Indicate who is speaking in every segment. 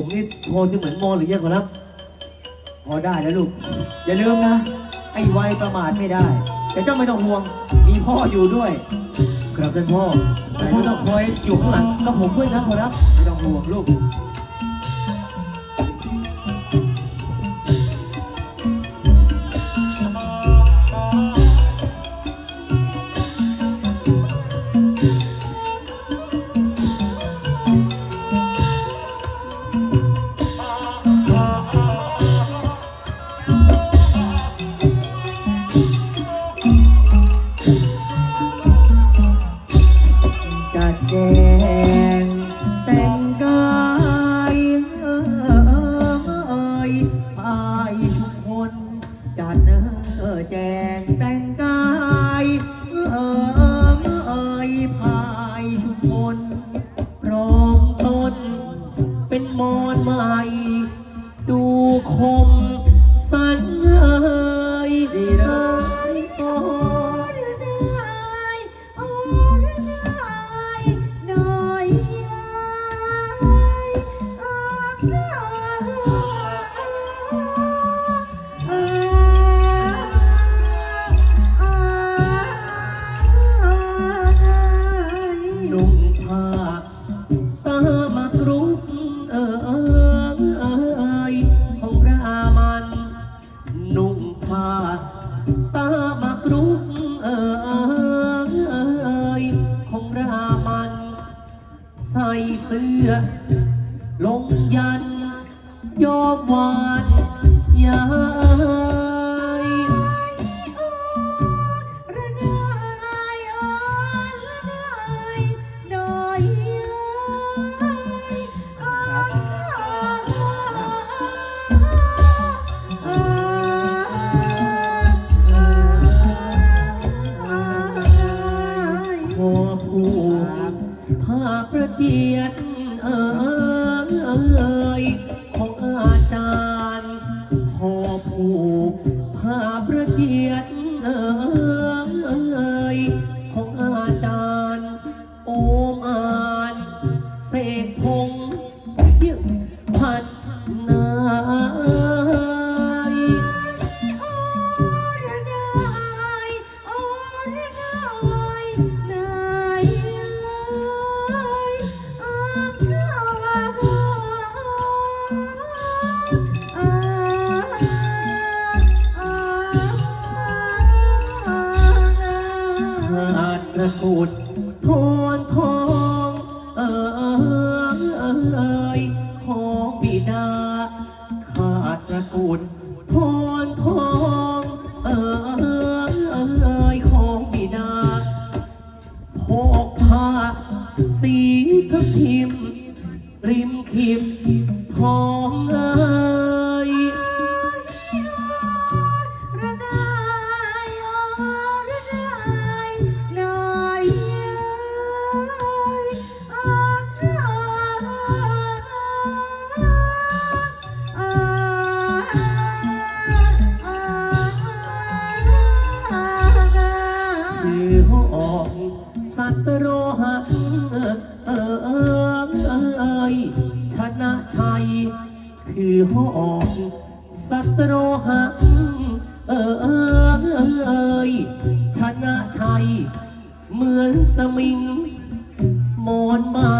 Speaker 1: ผมนี่พอจะเหมือนมอหรือยังขอรับ
Speaker 2: พอได้แล้วลูก อย่าลืมนะ ไอ้วัยประมาทไม่ได้ แต่เจ้าไม่ต้องห่วง มีพ่ออยู่ด้วย
Speaker 1: ครับท่านพ่อท่านพ่อต้องคอยอยู่ข้างหลังกับผมด้วยนะขอรับ
Speaker 2: ไม่ต้องห่วงลูก เสื
Speaker 1: อ
Speaker 2: ล
Speaker 1: งยัน ยอมหวานยายพอผู กผ้าประเดียนเอ่ยของอาจารย์ ขอผูกผ้าประเดียน พูด คือหอกสัตว์โรหักเอ่ยชนะไทย เหมือนสมิง มอนใหม่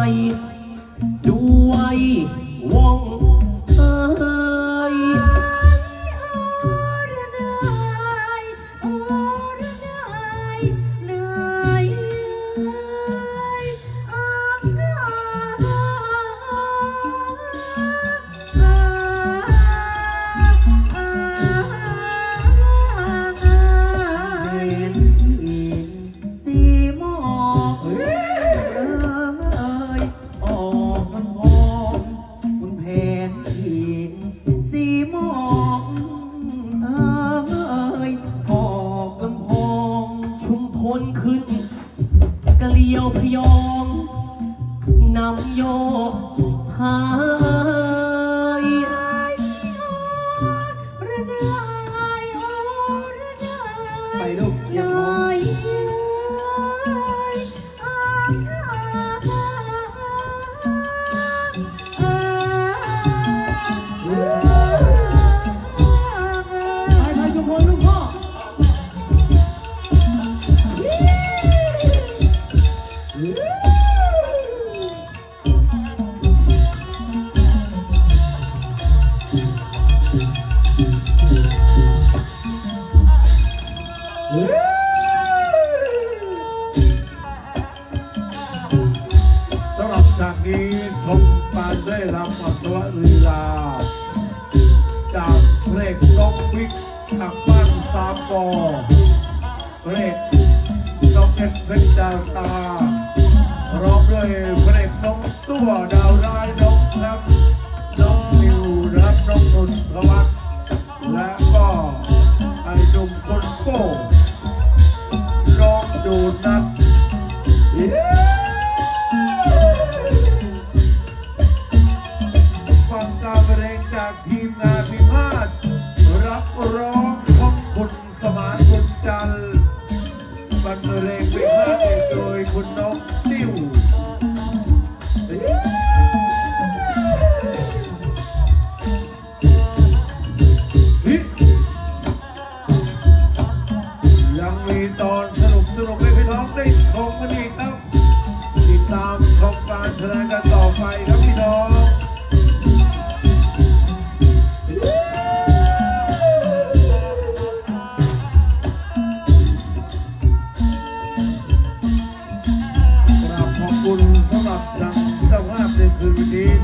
Speaker 2: นี้
Speaker 3: ชมปานได้รับอัศวลีลา จากเพลงนกวิกอักบ้านสามปอเพลงนกเอ็ดเพชรดาวตา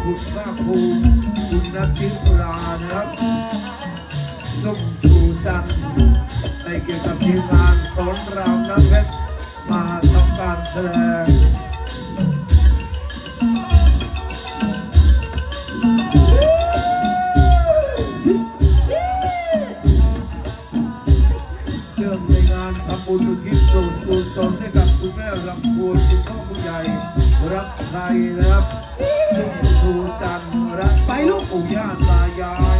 Speaker 3: คุณภาคภูมิคุณนัทธิรานะครับนุ่มชูจันในเกี่ยวกับทีมงานสอนรามน้ำเพชรมาทำการแสดง สูตรสูตรสมให้กับคุณแม่ลำพูนคุณพ่อคุณใหญ่รักใครรับซึ่กูจันรัก
Speaker 2: ไปลูก
Speaker 3: ปู่ย่าตายาย